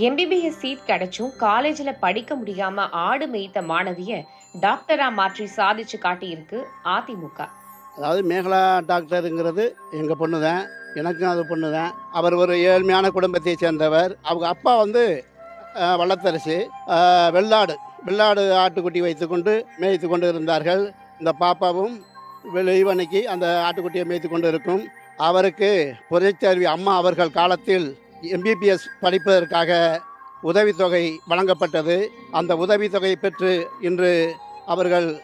MBBS seat கிடைச்சும் காலேஜில் படிக்க முடியாம ஆடு மேய்த்த மாணவிய டாக்டரா மாற்றி சாதிச்சு காட்டியிருக்கு அதிமுக அதாவது மேகலா டாக்டருங்கிறது எங்கள் பொண்ணு தான் எனக்கும் அது பொண்ணு தான் அவர் ஒரு ஏழ்மையான குடும்பத்தை சேர்ந்தவர். அவங்க அப்பா வந்து வள்ளத்தரசு வெள்ளாடு. வெள்ளாடு ஆட்டுக்குட்டி வைத்துக்கொண்டு மேய்த்து கொண்டு இருந்தார்கள் இந்த பாப்பாவும் இவனைக்கு அந்த ஆட்டுக்குட்டியை மேய்த்து கொண்டு இருக்கும் அவருக்கு புரட்சியருவி அம்மா அவர்கள் காலத்தில் எம்பிபிஎஸ் படிப்பதற்காக உதவித்தொகை வழங்கப்பட்டது. அந்த உதவித்தொகை பெற்று இன்று அவர்கள்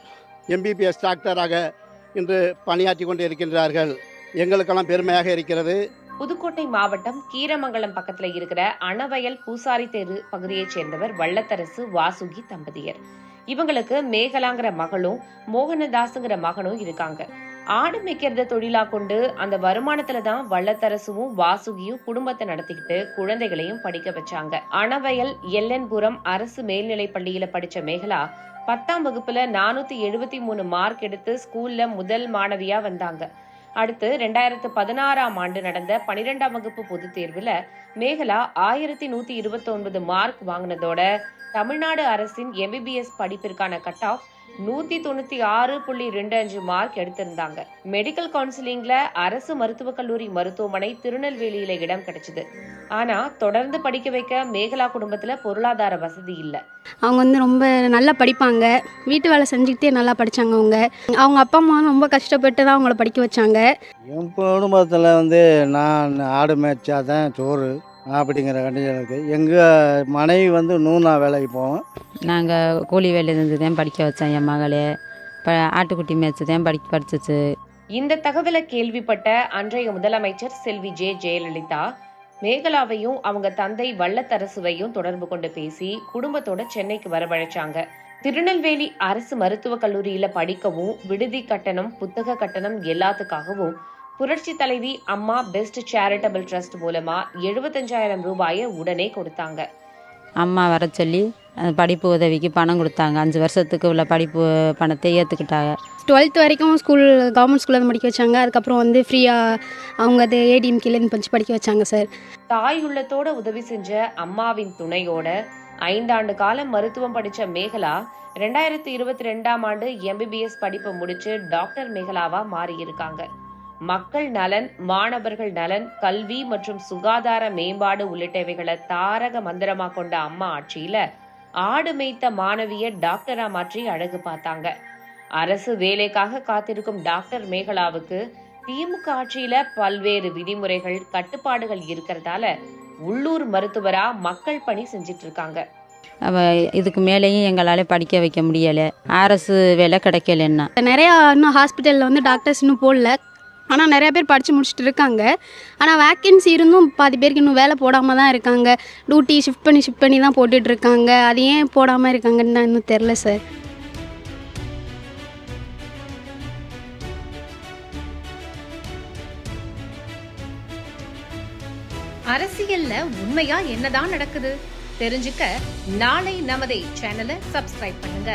எம்பிபிஎஸ் டாக்டராக இன்று பணியாற்றி கொண்டு இருக்கின்றார்கள் எங்களுக்கெல்லாம் பெருமையாக இருக்கிறது. புதுக்கோட்டை மாவட்டம் கீரமங்கலம் பக்கத்தில் இருக்கிற அணவயல் பூசாரி தெரு பகுதியைச் சேர்ந்தவர் வள்ளத்தரசு வாசுகி தம்பதியர். இவங்களுக்கு மேகலாங்கிற மகளும் மோகனதாஸுங்கிற மகனும் இருக்காங்க. ஆடு மேய்க்கிறத தொழிலா கொண்டு அந்த வருமானத்துல தான் வள்ளத்தரசுவும் வாசுகியும் குடும்பத்தை நடத்திக்கிட்டு குழந்தைகளையும் படிக்க வச்சாங்க. அணவயல் எல்லன்புரம் அரசு மேல்நிலைப் பள்ளியில படிச்ச மேகலா பத்தாம் வகுப்புல நானூத்தி எழுபத்தி மூணு மார்க் எடுத்து ஸ்கூல்ல முதல் மாணவியா வந்தாங்க. அடுத்து ரெண்டாயிரத்து பதினாறாம் ஆண்டு நடந்த பனிரெண்டாம் வகுப்பு பொதுத் தேர்வுல மேகலா ஆயிரத்தி நூத்தி இருபத்தி ஒன்பது மார்க் வாங்கினதோட தமிழ்நாடு அரசின் எம்பிபிஎஸ் படிப்பிற்கான கட் ஆஃப் நூத்தி தொண்ணூத்தி ஆறு புள்ளி ரெண்டு அஞ்சு மார்க் எடுத்திருந்தாங்க. மெடிக்கல் கவுன்சிலிங்ல அரசு மருத்துவக் கல்லூரி மருத்துவமனை திருநெல்வேலியில இடம் கிடைச்சது. ஆனா தொடர்ந்து படிக்க வைக்க மேகலா குடும்பத்துல பொருளாதார வசதி இல்ல. அவங்க வந்து ரொம்ப நல்லா படிப்பாங்க. வீட்டு வேலை செஞ்சுக்கிட்டே நல்லா படித்தாங்க அவங்க. அவங்க அப்பா அம்மா ரொம்ப கஷ்டப்பட்டு தான் அவங்கள படிக்க வச்சாங்க. என் குடும்பத்தில் வந்து நான் ஆடு மேய்ச்சா தான் சோறு. அப்படிங்கிற கண்டிஷன் இருக்குது எங்கள் மனைவி வந்து நூனா வேலைக்கு போவோம் நாங்கள் கூலி வேலையிலேருந்து தான் படிக்க வச்சோம். என் மகளே இப்போ ஆட்டுக்குட்டி மேய்ச்சி தான் படிக்க படிச்சிச்சு. இந்த தகவலை கேள்விப்பட்ட அன்றைய முதலமைச்சர் செல்வி ஜே ஜெயலலிதா மேகலாவையும் அவங்க தந்தை வள்ளத்தரசுவையும் தொடர்பு கொண்டு பேசி குடும்பத்தோட சென்னைக்கு வரவழைச்சாங்க. திருநெல்வேலி அரசு மருத்துவக் கல்லூரியில படிக்கவும் விடுதி கட்டணம் புத்தக கட்டணம் எல்லாத்துக்காகவும் புரட்சி தலைவி அம்மா பெஸ்ட் சேரிட்டபிள் ட்ரஸ்ட் மூலமா எழுபத்தஞ்சாயிரம் ரூபாயை உடனே கொடுத்தாங்க. அம்மா வர சொல்லி படிப்பு உதவிக்கு பணம் கொடுத்தாங்க. அஞ்சு வருஷத்துக்கு உள்ள படிப்பு பணத்தை ஏற்றுக்கிட்டாங்க டுவெல்த் வரைக்கும் ஸ்கூல் கவர்மெண்ட் ஸ்கூலில் வந்து படிக்க வச்சாங்க. அதுக்கப்புறம் வந்து ஃப்ரீயாக அவங்க அது ஏடிஎம் கீழேருந்து படிச்சு படிக்க வச்சாங்க சார் தாய் உள்ளத்தோட உதவி செஞ்ச அம்மாவின் துணையோட ஐந்தாண்டு காலம் மருத்துவம் படிச்ச மேகலா ரெண்டாயிரத்தி இருபத்தி ரெண்டாம் ஆண்டு எம்பிபிஎஸ் படிப்பை முடிச்சு டாக்டர் மேகலாவா மாறியிருக்காங்க. மக்கள் நலன் மாணவர்கள் நலன் கல்வி மற்றும் சுகாதார மேம்பாடு உள்ளிட்டவைகளை தாரக மந்திரமா கொண்ட அம்மா ஆட்சியில ஆடு மேய்த்த மாணவிய டாக்டரா மாற்றி அழகு பார்த்தாங்க. அரசு வேலைக்காக காத்திருக்கும் டாக்டர் மேகலாவுக்கு திமுக ஆட்சியில பல்வேறு விதிமுறைகள் கட்டுப்பாடுகள் இருக்கிறதால உள்ளூர் மருத்துவரா மக்கள் பணி செஞ்சிட்டு இருக்காங்க அவ இதுக்கு மேலேயும் எங்களால் படிக்க வைக்க முடியலை. அரசு வேலை கிடைக்கலன்னா. நிறையா இன்னும் ஹாஸ்பிட்டலில் வந்து டாக்டர்ஸ் இன்னும் போடல. ஆனால் நிறையா பேர் படித்து முடிச்சுட்டு இருக்காங்க. ஆனால் வேக்கன்சி இருந்தும் பாதி பேருக்கு இன்னும் வேலை போடாமல் தான் இருக்காங்க. டியூட்டி ஷிஃப்ட் பண்ணி ஷிஃப்ட் பண்ணி தான் போட்டுட்டு இருக்காங்க. அது ஏன் போடாமல் இருக்காங்கன்னு தான் இன்னும் தெரில சார் அரசியல்ல உண்மையா என்னதான் நடக்குது? தெரிஞ்சுக்க நாளை நமதே சேனலை சப்ஸ்கிரைப் பண்ணுங்க.